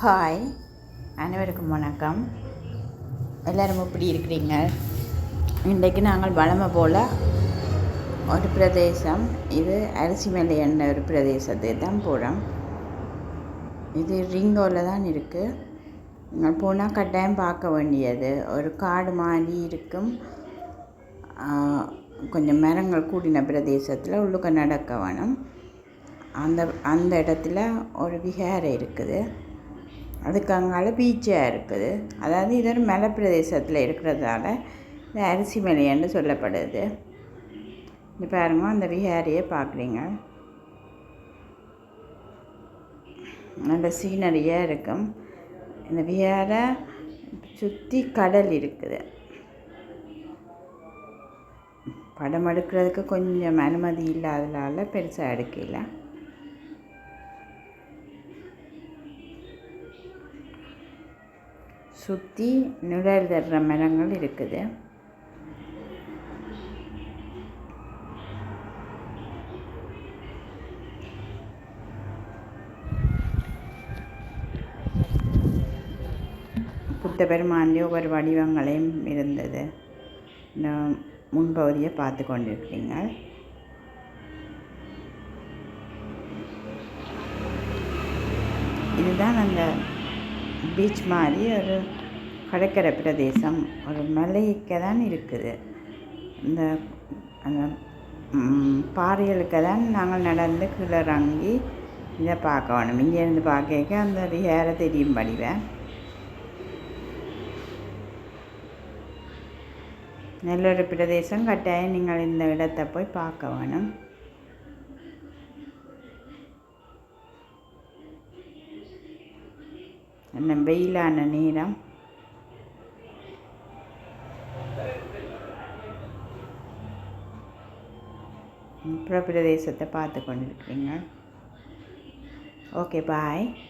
Hi அனைவருக்கும் வணக்கம். எல்லோரும் எப்படி இருக்கிறீங்க? இன்றைக்கு நாங்கள் வளமை போல் ஒரு பிரதேசம். இது அரிசிமலை என்ற ஒரு பிரதேசத்தை தான் போகிறோம் இது ரிங்கோவில் தான் இருக்குது நீங்கள் போனால் கட்டாயம் பார்க்க வேண்டியது. ஒரு காடு மாதிரி இருக்கும். கொஞ்சம் மரங்கள் கூடின பிரதேசத்தில் உள்ளுக்க நடக்க வேணும். அந்த அந்த இடத்துல ஒரு விகாரை இருக்குது. அதுக்கு அங்கால பீச்சாக இருக்குது. அதாவது இது ஒரு மலை பிரதேசத்தில் இருக்கிறதால இது அரிசி மலையன்னு சொல்லப்படுது. இது பாருங்க அந்த விஹாரியை பார்க்குறீங்க நல்ல சீனரியாக இருக்கும். இந்த விஹார சுற்றி கடல் இருக்குது. படம் எடுக்கிறதுக்கு கொஞ்சம் அனுமதி இல்லாததால பெருசாக எடுக்கல. சுற்றி நிழல் தர்ற மரங்கள் இருக்குது. புத்த பெருமான்லேயே ஒவ்வொரு வடிவங்களையும் இருந்தது. இந்த முன்பகுதியை பார்த்து கொண்டிருக்கிறீங்க இதுதான் அந்த பீச் மாதிரி ஒரு கடற்கரை பிரதேசம். ஒரு மலைக்கு தான் இருக்குது. இந்த அந்த பாறைகளுக்கு தான் நாங்கள் நடந்து கீழே இறங்கி இதை பார்க்க வேணும் இங்கேருந்து பார்க்க அந்த விஹார தெரியும் படிவேன் நல்ல ஒரு பிரதேசம் கட்டாயம் நீங்கள் இந்த இடத்தை போய் பார்க்க வேணும். என்ன வெயிலான நேரம். பிரதேசத்தை பார்த்து கொண்டிருக்கிறீங்க. Okay bye